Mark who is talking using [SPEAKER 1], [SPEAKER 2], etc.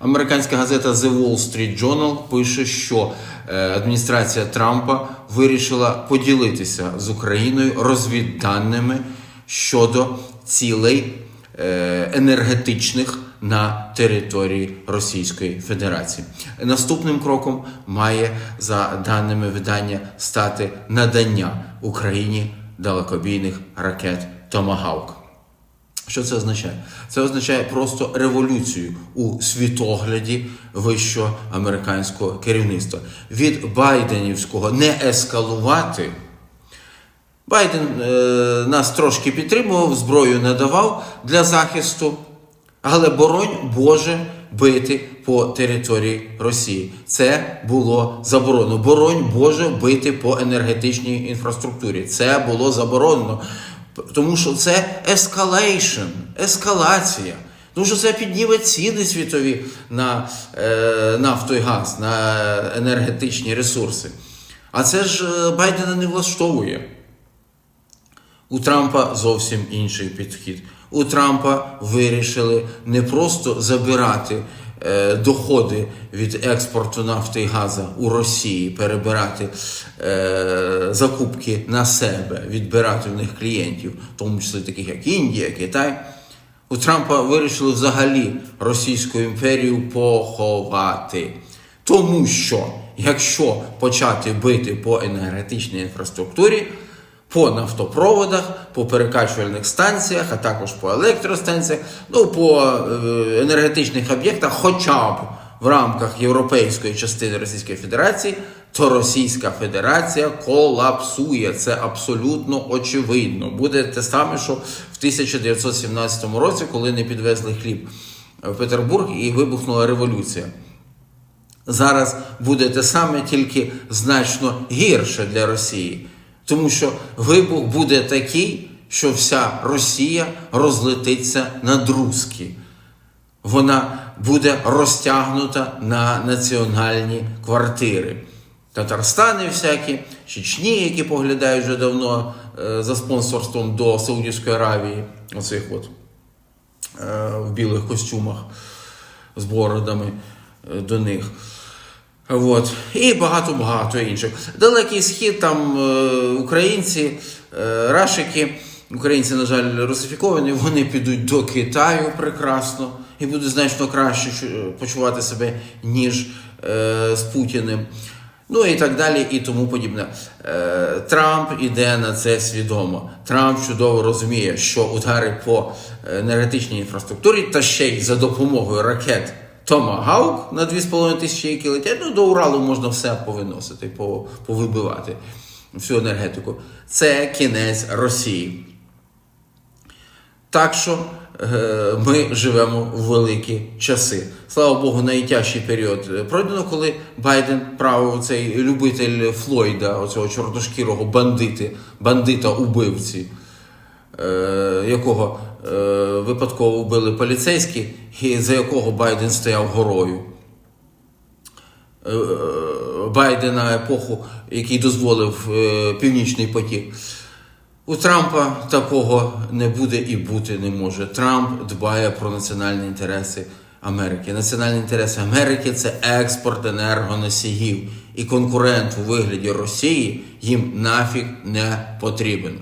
[SPEAKER 1] Американська газета The Wall Street Journal пише, що е, адміністрація Трампа вирішила поділитися з Україною розвідданими щодо цілей е, енергетичних на території Російської Федерації. Наступним кроком має, за даними видання, стати надання Україні далекобійних ракет Томагавк. Що це означає? Це означає просто революцію у світогляді вищого американського керівництва. Від Байденівського не ескалувати. Байден е, нас трошки підтримував, зброю не давав для захисту, але боронь Боже бити по території Росії. Це було заборонено. Боронь Боже бити по енергетичній інфраструктурі. Це було заборонено. Тому що це ескалейшн, ескалація. Тому що це підніме ціни світові на е, нафту і газ, на енергетичні ресурси. А це ж е, Байдена не влаштовує. У Трампа зовсім інший підхід. У Трампа вирішили не просто забирати доходи від експорту нафти і газу у Росії, перебирати е, закупки на себе, відбирати в них клієнтів, в тому числі таких як Індія, Китай. У Трампа вирішили взагалі Російську імперію поховати. Тому що якщо почати бити по енергетичній інфраструктурі, по нафтопроводах, по перекачувальних станціях, а також по електростанціях, ну по е, енергетичних об'єктах, хоча б в рамках європейської частини Російської Федерації, то Російська Федерація колапсує. Це абсолютно очевидно. Буде те саме, що в 1917 році, коли не підвезли хліб в Петербург і вибухнула революція. Зараз буде те саме, тільки значно гірше для Росії. Тому що вибух буде такий, що вся Росія розлетиться на друзки. Вона буде розтягнута на національні квартири. Татарстани всякі, Чечні, які поглядають вже давно е, за спонсорством до Саудівської Аравії, оцих от е, в білих костюмах з бородами е, до них. От. І багато-багато інших. Далекий схід, там е, українці, е, рашики, українці, на жаль, русифіковані, вони підуть до Китаю прекрасно і будуть значно краще почувати себе, ніж е, з Путіним. Ну і так далі, і тому подібне. Трамп іде на це свідомо. Трамп чудово розуміє, що удари по енергетичній інфраструктурі та ще й за допомогою ракет Томагаук на 2,5 тисячі, які летять, ну до Уралу можна все повиносити, повибивати всю енергетику. Це кінець Росії. Так що е, ми живемо в великі часи. Слава Богу, найтяжчий період е, пройдено, коли Байден правив цей любитель Флойда, оцього чорношкірого бандити, бандита-убивці, е, якого випадково вбили поліцейські, за якого Байден стояв горою. Е, Байдена епоху, який дозволив е, Північний потік. У Трампа такого не буде і бути не може. Трамп дбає про національні інтереси Америки. Національні інтереси Америки це експорт енергоносіїв. І конкурент у вигляді Росії їм нафіг не потрібен.